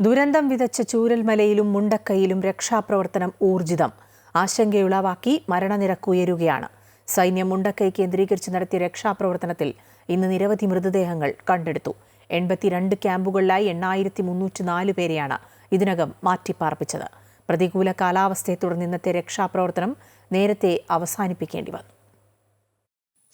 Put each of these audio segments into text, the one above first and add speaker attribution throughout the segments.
Speaker 1: ദുരന്തം വിതച്ച ചൂരൽമലയിലും മുണ്ടക്കയിലും രക്ഷാപ്രവർത്തനം ഊർജിതം. ആശങ്കയുളവാക്കി മരണനിരക്ക് ഉയരുകയാണ്. സൈന്യം മുണ്ടക്കൈ കേന്ദ്രീകരിച്ച് നടത്തിയ രക്ഷാപ്രവർത്തനത്തിൽ ഇന്ന് നിരവധി മൃതദേഹങ്ങൾ കണ്ടെടുത്തു. എൺപത്തിരണ്ട് ക്യാമ്പുകളിലായി എണ്ണായിരത്തി മുന്നൂറ്റി നാല് പേരെയാണ് ഇതിനകം മാറ്റിപ്പാർപ്പിച്ചത്. പ്രതികൂല കാലാവസ്ഥയെ തുടർന്ന് ഇന്നത്തെ രക്ഷാപ്രവർത്തനം നേരത്തെ അവസാനിപ്പിക്കേണ്ടി വന്നു.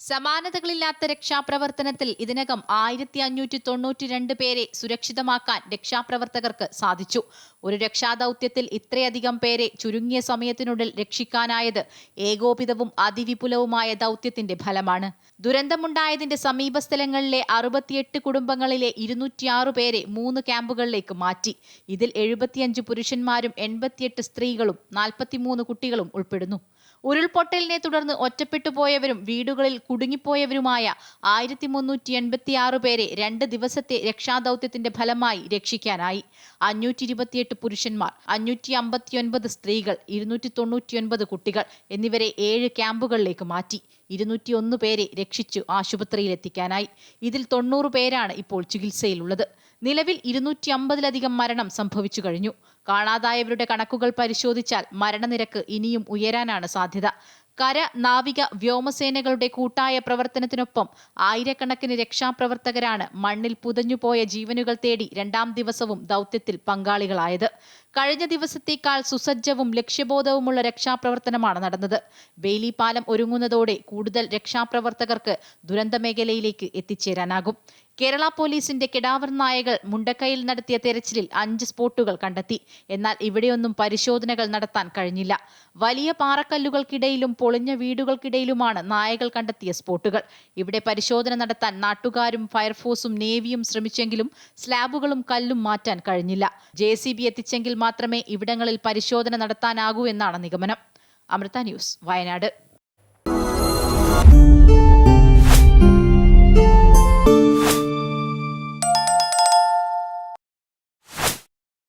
Speaker 2: സമാനതകളില്ലാത്ത രക്ഷാപ്രവർത്തനത്തിൽ ഇതിനകം ആയിരത്തി അഞ്ഞൂറ്റി തൊണ്ണൂറ്റി രണ്ട് പേരെ സുരക്ഷിതമാക്കാൻ രക്ഷാപ്രവർത്തകർക്ക് സാധിച്ചു. ഒരു രക്ഷാദൌത്യത്തിൽ ഇത്രയധികം പേരെ ചുരുങ്ങിയ സമയത്തിനുള്ളിൽ രക്ഷിക്കാനായത് ഏകോപിതവും അതിവിപുലവുമായ ദൗത്യത്തിന്റെ ഫലമാണ്. ദുരന്തമുണ്ടായതിന്റെ സമീപ സ്ഥലങ്ങളിലെ അറുപത്തിയെട്ട് കുടുംബങ്ങളിലെ ഇരുന്നൂറ്റിയാറ് പേരെ മൂന്ന് ക്യാമ്പുകളിലേക്ക് മാറ്റി. ഇതിൽ എഴുപത്തിയഞ്ച് പുരുഷന്മാരും എൺപത്തിയെട്ട് സ്ത്രീകളും നാൽപ്പത്തിമൂന്ന് കുട്ടികളും ഉൾപ്പെടുന്നു. ഉരുൾപൊട്ടലിനെ തുടർന്ന് ഒറ്റപ്പെട്ടു പോയവരും വീടുകളിൽ കുടുങ്ങിപ്പോയവരുമായ ആയിരത്തി മുന്നൂറ്റി എൺപത്തി ആറ് പേരെ രണ്ട് ദിവസത്തെ രക്ഷാദൌത്യത്തിന്റെ ഫലമായി രക്ഷിക്കാനായി. അഞ്ഞൂറ്റി ഇരുപത്തിയെട്ട് പുരുഷന്മാർ അഞ്ഞൂറ്റി അമ്പത്തിയൊൻപത് സ്ത്രീകൾ ഇരുന്നൂറ്റി തൊണ്ണൂറ്റിയൊൻപത് കുട്ടികൾ എന്നിവരെ ഏഴ് ക്യാമ്പുകളിലേക്ക് മാറ്റി. ഇരുന്നൂറ്റിയൊന്ന് പേരെ രക്ഷിച്ചു ആശുപത്രിയിലെത്തിക്കാനായി. ഇതിൽ തൊണ്ണൂറ് പേരാണ് ഇപ്പോൾ ചികിത്സയിലുള്ളത്. നിലവിൽ ഇരുന്നൂറ്റി അമ്പതിലധികം മരണം സംഭവിച്ചു കഴിഞ്ഞു. കാണാതായവരുടെ കണക്കുകൾ പരിശോധിച്ചാൽ മരണനിരക്ക് ഇനിയും ഉയരാനാണ് സാധ്യത. കര നാവിക വ്യോമസേനകളുടെ കൂട്ടായ പ്രവർത്തനത്തിനൊപ്പം ആയിരക്കണക്കിന് രക്ഷാപ്രവർത്തകരാണ് മണ്ണിൽ പുതഞ്ഞുപോയ ജീവനുകൾ തേടി രണ്ടാം ദിവസവും ദൗത്യത്തിൽ പങ്കാളികളായത്. കഴിഞ്ഞ ദിവസത്തേക്കാൾ സുസജ്ജവും ലക്ഷ്യബോധവുമുള്ള രക്ഷാപ്രവർത്തനമാണ് നടന്നത്. ബെയിലി ഒരുങ്ങുന്നതോടെ കൂടുതൽ രക്ഷാപ്രവർത്തകർക്ക് ദുരന്ത മേഖലയിലേക്ക് എത്തിച്ചേരാനാകും. കേരള പോലീസിന്റെ കിടാവർ നായകൾ മുണ്ടക്കയിൽ നടത്തിയ തെരച്ചിലിൽ അഞ്ച് സ്പോട്ടുകൾ കണ്ടെത്തി. എന്നാൽ ഇവിടെയൊന്നും പരിശോധനകൾ നടത്താൻ കഴിഞ്ഞില്ല. വലിയ പാറക്കല്ലുകൾക്കിടയിലും പൊളിഞ്ഞ വീടുകൾക്കിടയിലുമാണ് നായകൾ കണ്ടെത്തിയ സ്പോട്ടുകൾ. ഇവിടെ പരിശോധന നടത്താൻ നാട്ടുകാരും ഫയർഫോഴ്സും നേവിയും ശ്രമിച്ചെങ്കിലും സ്ലാബുകളും കല്ലും മാറ്റാൻ കഴിഞ്ഞില്ല. ജെ എത്തിച്ചെങ്കിൽ മാത്രമേ ഇവിടങ്ങളിൽ പരിശോധന നടത്താനാകൂ എന്നാണ് നിഗമനം. അമൃത ന്യൂസ് വയനാട്.